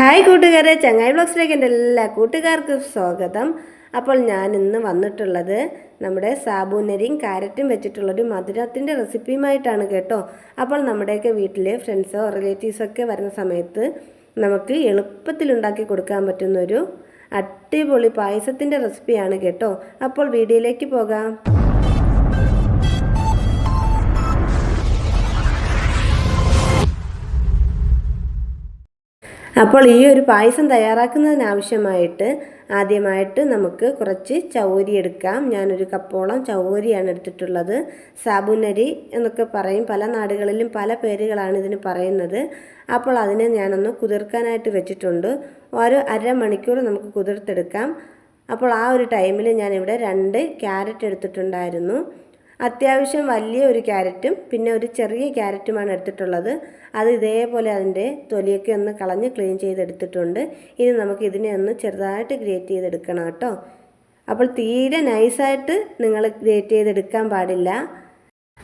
Hi കൂട്ടുകാരെ ചങ്ങായി ബ്ലോഗ്സിലേക്ക് എന്റെ എല്ലാ കൂട്ടുകാർക്കും സ്വാഗതം. അപ്പോൾ ഞാൻ ഇന്ന് വന്നിട്ടുള്ളത് നമ്മുടെ സാബൂനരിയും കാരറ്റും വെച്ചിട്ടുള്ളൊരു മധുരത്തിന്റെ റെസിപ്പിയുമായിട്ടാണ് കേട്ടോ. അപ്പോൾ നമ്മുടെയൊക്കെ വീട്ടിൽ ഫ്രണ്ട്സോ റിലേറ്റീവ്സോ ഒക്കെ വരുന്ന സമയത്ത് നമുക്ക് എളുപ്പത്തിൽ ഉണ്ടാക്കി കൊടുക്കാൻ പറ്റുന്നൊരു അടിപൊളി പായസത്തിന്റെ റെസിപ്പിയാണ് കേട്ടോ. അപ്പോൾ വീഡിയോയിലേക്ക് പോകാം. അപ്പോൾ ഈ ഒരു പായസം തയ്യാറാക്കുന്നതിനാവശ്യമായിട്ട് ആദ്യമായിട്ട് നമുക്ക് കുറച്ച് ചൗരി എടുക്കാം. ഞാനൊരു കപ്പോളം ചൗരിയാണ് എടുത്തിട്ടുള്ളത്. സാബുനരി എന്നൊക്കെ പറയും. പല നാടുകളിലും പല പേരുകളാണ് ഇതിന് പറയുന്നത്. അപ്പോൾ അതിനെ ഞാനൊന്ന് കുതിർക്കാനായിട്ട് വെച്ചിട്ടുണ്ട്. ഒരു അരമണിക്കൂർ നമുക്ക് കുതിർത്തെടുക്കാം. അപ്പോൾ ആ ഒരു ടൈമിൽ ഞാനിവിടെ രണ്ട് ക്യാരറ്റ് എടുത്തിട്ടുണ്ടായിരുന്നു. അത്യാവശ്യം വലിയ ഒരു ക്യാരറ്റും പിന്നെ ഒരു ചെറിയ ക്യാരറ്റുമാണ് എടുത്തിട്ടുള്ളത്. അത് ഇതേപോലെ അതിന്റെ തൊലിയൊക്കെ ഒന്ന് കളഞ്ഞ് ക്ലീൻ ചെയ്തെടുത്തിട്ടുണ്ട്. ഇനി നമുക്ക് ഇതിനെ ഒന്ന് ചെറുതായിട്ട് ഗ്രേറ്റ് ചെയ്തെടുക്കണം കേട്ടോ. അപ്പോൾ തീരെ നൈസായിട്ട് നിങ്ങൾ ഗ്രേറ്റ് ചെയ്തെടുക്കാൻ പാടില്ല.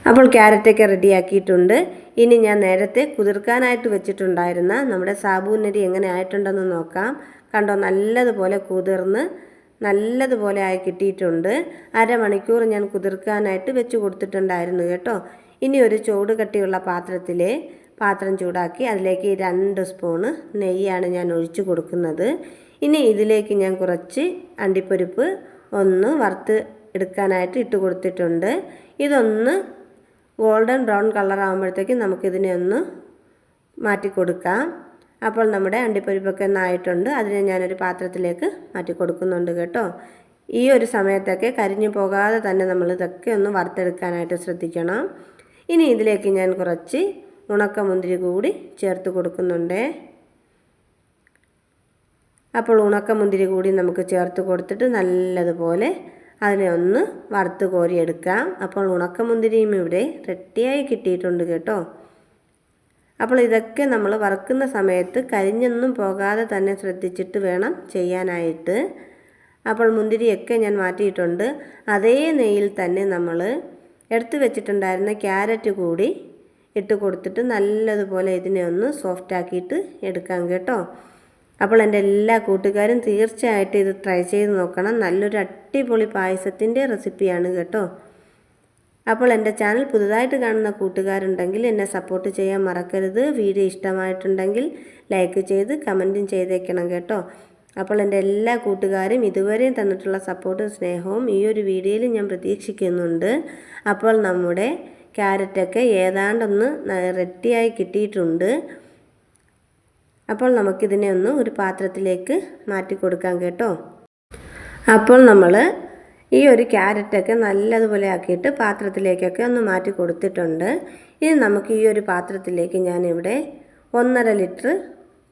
അപ്പോൾ ക്യാരറ്റൊക്കെ റെഡിയാക്കിയിട്ടുണ്ട്. ഇനി ഞാൻ നേരത്തെ കുതിർക്കാനായിട്ട് വെച്ചിട്ടുണ്ടായിരുന്ന നമ്മുടെ സാബൂനരി എങ്ങനെ ആയിട്ടുണ്ടെന്ന് നോക്കാം. കണ്ടോ നല്ലതുപോലെ കുതിർന്ന് നല്ലതുപോലെ ആയി കിട്ടിയിട്ടുണ്ട്. അരമണിക്കൂർ ഞാൻ കുതിർക്കാനായിട്ട് വെച്ച് കൊടുത്തിട്ടുണ്ടായിരുന്നു കേട്ടോ. ഇനി ഒരു ചൂട് കട്ടിയുള്ള പാത്രത്തിൽ പാത്രം ചൂടാക്കി അതിലേക്ക് രണ്ട് സ്പൂണ് നെയ്യാണ് ഞാൻ ഒഴിച്ചു കൊടുക്കുന്നത്. ഇനി ഇതിലേക്ക് ഞാൻ കുറച്ച് അണ്ടിപ്പരിപ്പ് ഒന്ന് വറുത്ത് എടുക്കാനായിട്ട് ഇട്ട് കൊടുത്തിട്ടുണ്ട്. ഇതൊന്ന് ഗോൾഡൻ ബ്രൗൺ കളർ ആകുമ്പോഴത്തേക്കും നമുക്കിതിനെ ഒന്ന് മാറ്റി കൊടുക്കാം അപ്പോൾ നമ്മുടെ അണ്ടിപ്പരിപ്പൊക്കെ ഒന്നായിട്ടുണ്ട് അതിനെ ഞാനൊരു പാത്രത്തിലേക്ക് മാറ്റി കൊടുക്കുന്നുണ്ട് കേട്ടോ. ഈ ഒരു സമയത്തൊക്കെ കരിഞ്ഞു പോകാതെ തന്നെ നമ്മൾ ഇതൊക്കെ ഒന്ന് വറുത്തെടുക്കാനായിട്ട് ശ്രദ്ധിക്കണം. ഇനി ഇതിലേക്ക് ഞാൻ കുറച്ച് ഉണക്കമുന്തിരി കൂടി ചേർത്ത് കൊടുക്കുന്നുണ്ട്. അപ്പോൾ ഉണക്കമുന്തിരി കൂടി നമുക്ക് ചേർത്ത് കൊടുത്തിട്ട് നല്ലതുപോലെ അതിനെ ഒന്ന് വറുത്ത് കോരിയെടുക്കാം. അപ്പോൾ ഉണക്കമുന്തിരിയും ഇവിടെ റെഡിയായി കിട്ടിയിട്ടുണ്ട് കേട്ടോ. അപ്പോൾ ഇതൊക്കെ നമ്മൾ വറുക്കുന്ന സമയത്ത് കരിഞ്ഞൊന്നും പോകാതെ തന്നെ ശ്രദ്ധിച്ചിട്ട് വേണം ചെയ്യാനായിട്ട്. അപ്പോൾ മുന്തിരിയൊക്കെ ഞാൻ മാറ്റിയിട്ടുണ്ട്. അതേ നെയ്യിൽ തന്നെ നമ്മൾ എടുത്തു വെച്ചിട്ടുണ്ടായിരുന്ന ക്യാരറ്റ് കൂടി ഇട്ട് കൊടുത്തിട്ട് നല്ലതുപോലെ ഇതിനെ ഒന്ന് സോഫ്റ്റ് ആക്കിയിട്ട് എടുക്കാം കേട്ടോ. അപ്പോൾ എന്റെ എല്ലാ കൂട്ടുകാരും തീർച്ചയായിട്ടും ഇത് ട്രൈ ചെയ്ത് നോക്കണം. നല്ലൊരു അടിപൊളി പായസത്തിന്റെ റെസിപ്പിയാണ് കേട്ടോ. അപ്പോൾ എന്റെ ചാനൽ പുതുതായിട്ട് കാണുന്ന കൂട്ടുകാരുണ്ടെങ്കിൽ എന്നെ സപ്പോർട്ട് ചെയ്യാൻ മറക്കരുത്. വീഡിയോ ഇഷ്ടമായിട്ടുണ്ടെങ്കിൽ ലൈക്ക് ചെയ്ത് കമന്റും ചെയ്തേക്കണം കേട്ടോ. അപ്പോൾ എന്റെ എല്ലാ കൂട്ടുകാരും ഇതുവരെയും തന്നിട്ടുള്ള സപ്പോർട്ടും സ്നേഹവും ഈ ഒരു വീഡിയോയിൽ ഞാൻ പ്രതീക്ഷിക്കുന്നുണ്ട്. അപ്പോൾ നമ്മുടെ ക്യാരറ്റൊക്കെ ഏതാണ്ടൊന്ന് റെഡിയായി കിട്ടിയിട്ടുണ്ട്. അപ്പോൾ നമുക്കിതിനെ ഒന്ന് ഒരു പാത്രത്തിലേക്ക് മാറ്റി കൊടുക്കാം കേട്ടോ. അപ്പോൾ നമ്മൾ ഈ ഒരു ക്യാരറ്റൊക്കെ നല്ലതുപോലെ ആക്കിയിട്ട് പാത്രത്തിലേക്കൊക്കെ ഒന്ന് മാറ്റി കൊടുത്തിട്ടുണ്ട്. ഇനി നമുക്ക് ഈ ഒരു പാത്രത്തിലേക്ക് ഞാനിവിടെ ഒന്നര ലിറ്റർ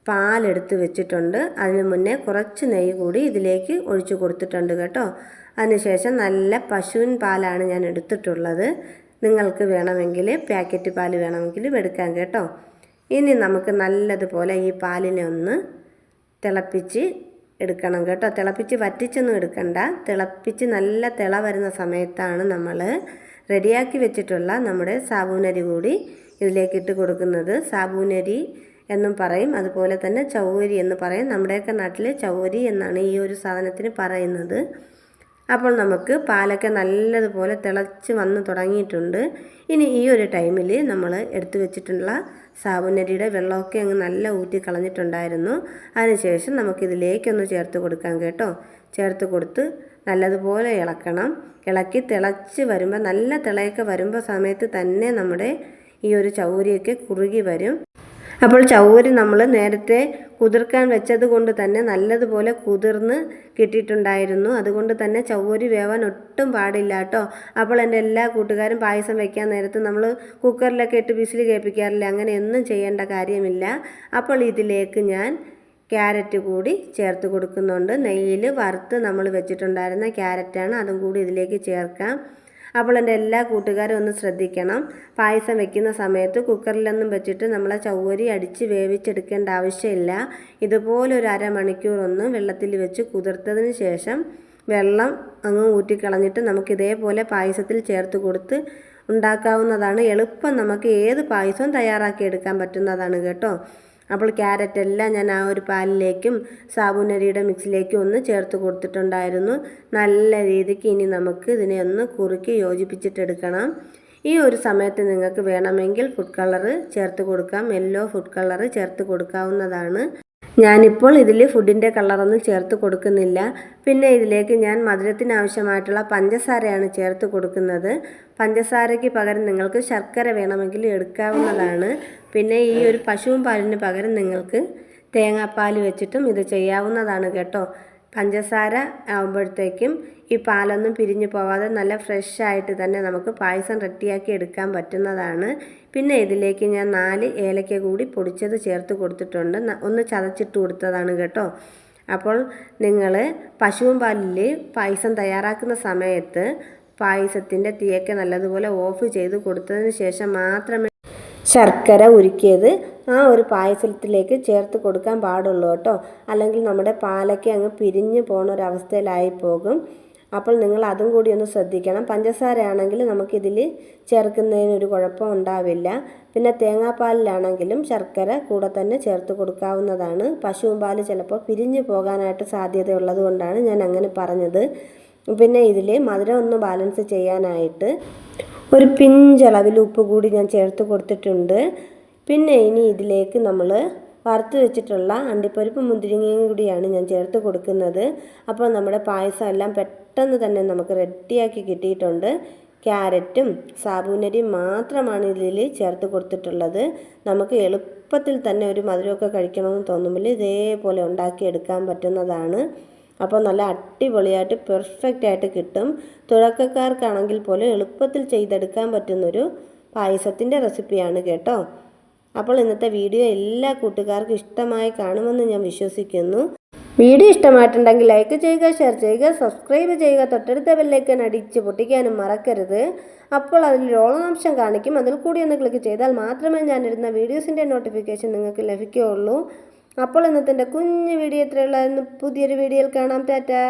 പാലെടുത്ത് വെച്ചിട്ടുണ്ട്. അതിന് മുന്നേ കുറച്ച് നെയ്യ് കൂടി ഇതിലേക്ക് ഒഴിച്ചു കൊടുത്തിട്ടുണ്ട് കേട്ടോ. അതിനുശേഷം നല്ല പശുവിൻ പാലാണ് ഞാൻ എടുത്തിട്ടുള്ളത്. നിങ്ങൾക്ക് വേണമെങ്കിൽ പാക്കറ്റ് പാൽ വേണമെങ്കിൽ എടുക്കാം കേട്ടോ. ഇനി നമുക്ക് നല്ലതുപോലെ ഈ പാലിനെ ഒന്ന് തിളപ്പിച്ച് എടുക്കണം കേട്ടോ. തിളപ്പിച്ച് വറ്റിച്ചൊന്നും എടുക്കണ്ട. തിളപ്പിച്ച് നല്ല തിള വരുന്ന സമയത്താണ് നമ്മൾ റെഡിയാക്കി വെച്ചിട്ടുള്ള നമ്മുടെ സാബൂനരി കൂടി ഇതിലേക്ക് ഇട്ട് കൊടുക്കുന്നത്. സാബൂനരി എന്നും പറയും. അതുപോലെ തന്നെ ചൗവരി എന്ന് പറയും. നമ്മുടെയൊക്കെ നാട്ടിൽ ചൗവരി എന്നാണ് ഈ ഒരു സാധനത്തിന് പറയുന്നത്. അപ്പോൾ നമുക്ക് പാലൊക്കെ നല്ലതുപോലെ തിളച്ച് വന്ന് തുടങ്ങിയിട്ടുണ്ട്. ഇനി ഈ ഒരു ടൈമിൽ നമ്മൾ എടുത്തു വെച്ചിട്ടുള്ള സാബുനരിയുടെ വെള്ളമൊക്കെ അങ്ങ് നല്ല ഊറ്റി കളഞ്ഞിട്ടുണ്ടായിരുന്നു. അതിനുശേഷം നമുക്കിതിലേക്കൊന്ന് ചേർത്ത് കൊടുക്കാം കേട്ടോ. ചേർത്ത് കൊടുത്ത് നല്ലതുപോലെ ഇളക്കണം. ഇളക്കി തിളച്ച് വരുമ്പോൾ നല്ല തിളയൊക്കെ വരുമ്പോൾ സമയത്ത് തന്നെ നമ്മുടെ ഈ ഒരു ചൗരിയൊക്കെ കുറുകി വരും. അപ്പോൾ ചൗരി നമ്മൾ നേരത്തെ കുതിർക്കാൻ വെച്ചത് കൊണ്ട് തന്നെ നല്ലതുപോലെ കുതിർന്ന് കിട്ടിയിട്ടുണ്ടായിരുന്നു. അതുകൊണ്ട് തന്നെ ചവ്വരി വേവാൻ ഒട്ടും പാടില്ല കേട്ടോ. അപ്പോൾ എന്റെ എല്ലാ കൂട്ടുകാരും പായസം വെക്കാൻ നേരത്ത് നമ്മൾ കുക്കറിലൊക്കെ ഇട്ട് വിസിൽ കേൾപ്പിക്കാറില്ല അങ്ങനെ ഒന്നും ചെയ്യേണ്ട കാര്യമില്ല. അപ്പോൾ ഇതിലേക്ക് ഞാൻ ക്യാരറ്റ് കൂടി ചേർത്ത് കൊടുക്കുന്നുണ്ട്. നെയ്യിൽ വറുത്ത് നമ്മൾ വെച്ചിട്ടുണ്ടായിരുന്ന ക്യാരറ്റാണ്. അതും കൂടി ഇതിലേക്ക് ചേർക്കാം. അപ്പോൾ എന്റെ എല്ലാ കൂട്ടുകാരും ഒന്ന് ശ്രദ്ധിക്കണം. പായസം വെക്കുന്ന സമയത്ത് കുക്കറിലൊന്നും വെച്ചിട്ട് നമ്മളെ ചൗവരി അടിച്ച് വേവിച്ചെടുക്കേണ്ട ആവശ്യമില്ല. ഇതുപോലെ ഒരു അരമണിക്കൂർ ഒന്ന് വെള്ളത്തിൽ വെച്ച് കുതിർത്തതിന് ശേഷം വെള്ളം അങ്ങ് ഊറ്റിക്കളഞ്ഞിട്ട് നമുക്ക് ഇതേപോലെ പായസത്തിൽ ചേർത്ത് കൊടുത്ത് ഉണ്ടാക്കാവുന്നതാണ്. എളുപ്പം നമുക്ക് ഏത് പായസവും തയ്യാറാക്കി എടുക്കാൻ പറ്റുന്നതാണ് കേട്ടോ. അപ്പോൾ ക്യാരറ്റ് എല്ലാം ഞാൻ ആ ഒരു പാലിലേക്കും സാബുനരിയുടെ മിക്സിലേക്കും ഒന്ന് ചേർത്ത് കൊടുത്തിട്ടുണ്ടായിരുന്നു. നല്ല രീതിക്ക് ഇനി നമുക്ക് ഇതിനെ ഒന്ന് കുറുക്കി യോജിപ്പിച്ചിട്ടെടുക്കണം. ഈ ഒരു സമയത്ത് നിങ്ങൾക്ക് വേണമെങ്കിൽ ഫുഡ് കളറ് ചേർത്ത് കൊടുക്കാം. യെല്ലോ ഫുഡ് കളറ് ചേർത്ത് കൊടുക്കാവുന്നതാണ്. ഞാനിപ്പോൾ ഇതിൽ ഫുഡിന്റെ കളറൊന്നും ചേർത്ത് കൊടുക്കുന്നില്ല. പിന്നെ ഇതിലേക്ക് ഞാൻ മധുരത്തിനാവശ്യമായിട്ടുള്ള പഞ്ചസാരയാണ് ചേർത്ത് കൊടുക്കുന്നത്. പഞ്ചസാരയ്ക്ക് പകരം നിങ്ങൾക്ക് ശർക്കര വേണമെങ്കിൽ എടുക്കാവുന്നതാണ്. പിന്നെ ഈ ഒരു പശുവും പാലിന് പകരം നിങ്ങൾക്ക് തേങ്ങാപ്പാൽ വെച്ചിട്ടും ഇത് ചെയ്യാവുന്നതാണ് കേട്ടോ. പഞ്ചസാര ആകുമ്പോഴത്തേക്കും ഈ പാലൊന്നും പിരിഞ്ഞു പോവാതെ നല്ല ഫ്രഷ് ആയിട്ട് തന്നെ നമുക്ക് പായസം റെഡിയാക്കി എടുക്കാൻ പറ്റുന്നതാണ്. പിന്നെ ഇതിലേക്ക് ഞാൻ നാല് ഏലക്ക കൂടി പൊടിച്ചത് ചേർത്ത് കൊടുത്തിട്ടുണ്ട്. ഒന്ന് ചതച്ചിട്ട് കൊടുത്തതാണ് കേട്ടോ. അപ്പോൾ നിങ്ങൾ പശുവും പാലിൽ പായസം തയ്യാറാക്കുന്ന സമയത്ത് പായസത്തിന്റെ തീയൊക്കെ നല്ലതുപോലെ ഓഫ് ചെയ്ത് കൊടുത്തതിന് ശേഷം മാത്രമേ ശർക്കര ഉരുക്കിയത് ആ ഒരു പായസത്തിലേക്ക് ചേർത്ത് കൊടുക്കാൻ പാടുള്ളൂ കേട്ടോ. അല്ലെങ്കിൽ നമ്മുടെ പാലൊക്കെ അങ്ങ് പിരിഞ്ഞു പോണ ഒരവസ്ഥയിലായി പോകും. അപ്പോൾ നിങ്ങൾ അതും കൂടി ഒന്ന് ശ്രദ്ധിക്കണം. പഞ്ചസാരയാണെങ്കിൽ നമുക്കിതിൽ ചേർക്കുന്നതിന് ഒരു കുഴപ്പം ഉണ്ടാവില്ല. പിന്നെ തേങ്ങാപ്പാലിലാണെങ്കിലും ശർക്കര കൂടെ തന്നെ ചേർത്ത് കൊടുക്കാവുന്നതാണ്. പശുവും പാൽ ചിലപ്പോൾ പിരിഞ്ഞു പോകാനായിട്ട് സാധ്യതയുള്ളത് കൊണ്ടാണ് ഞാൻ അങ്ങനെ പറഞ്ഞത്. പിന്നെ ഇതിൽ മധുരം ഒന്ന് ബാലൻസ് ചെയ്യാനായിട്ട് ഒരു പിഞ്ചളവിൽ ഉപ്പ് കൂടി ഞാൻ ചേർത്ത് കൊടുത്തിട്ടുണ്ട്. പിന്നെ ഇനി ഇതിലേക്ക് നമ്മൾ വറുത്ത് വെച്ചിട്ടുള്ള അണ്ടിപ്പരിപ്പ് മുന്തിരിങ്ങയും കൂടിയാണ് ഞാൻ ചേർത്ത് കൊടുക്കുന്നത്. അപ്പോൾ നമ്മുടെ പായസം എല്ലാം പെട്ടെന്ന് തന്നെ നമുക്ക് റെഡിയാക്കി കിട്ടിയിട്ടുണ്ട്. ക്യാരറ്റും സാബൂനരിയും മാത്രമാണ് ഇതിൽ ചേർത്ത് കൊടുത്തിട്ടുള്ളത്. നമുക്ക് എളുപ്പത്തിൽ തന്നെ ഒരു മധുരമൊക്കെ കഴിക്കണമെന്ന് തോന്നുമ്പോൾ ഇതേപോലെ ഉണ്ടാക്കിയെടുക്കാൻ പറ്റുന്നതാണ്. അപ്പോൾ നല്ല അടിപൊളിയായിട്ട് പെർഫെക്റ്റ് ആയിട്ട് കിട്ടും. തുടക്കക്കാർക്കാണെങ്കിൽ പോലും എളുപ്പത്തിൽ ചെയ്തെടുക്കാൻ പറ്റുന്നൊരു പായസത്തിന്റെ റെസിപ്പിയാണ് കേട്ടോ. അപ്പോൾ ഇന്നത്തെ വീഡിയോ എല്ലാ കൂട്ടുകാർക്കും ഇഷ്ടമായി കാണുമെന്ന് ഞാൻ വിശ്വസിക്കുന്നു. വീഡിയോ ഇഷ്ടമായിട്ടുണ്ടെങ്കിൽ ലൈക്ക് ചെയ്യുക ഷെയർ ചെയ്യുക സബ്സ്ക്രൈബ് ചെയ്യുക തൊട്ടടുത്ത ബെല്ലൈക്കൻ അടിച്ച് പൊട്ടിക്കാനും മറക്കരുത്. അപ്പോൾ അതിൽ ഓളാംശം കാണിക്കും. അതിൽ കൂടി ഒന്ന് ക്ലിക്ക് ചെയ്താൽ മാത്രമേ ഞാനിടുന്ന വീഡിയോസിന്റെ നോട്ടിഫിക്കേഷൻ നിങ്ങൾക്ക് ലഭിക്കുകയുള്ളൂ. അപ്പോൾ ഇന്നത്തെ കുഞ്ഞു വീഡിയോ എത്രയുള്ളായിരുന്നു പുതിയൊരു വീഡിയോയിൽ കാണാം. ടാറ്റാ.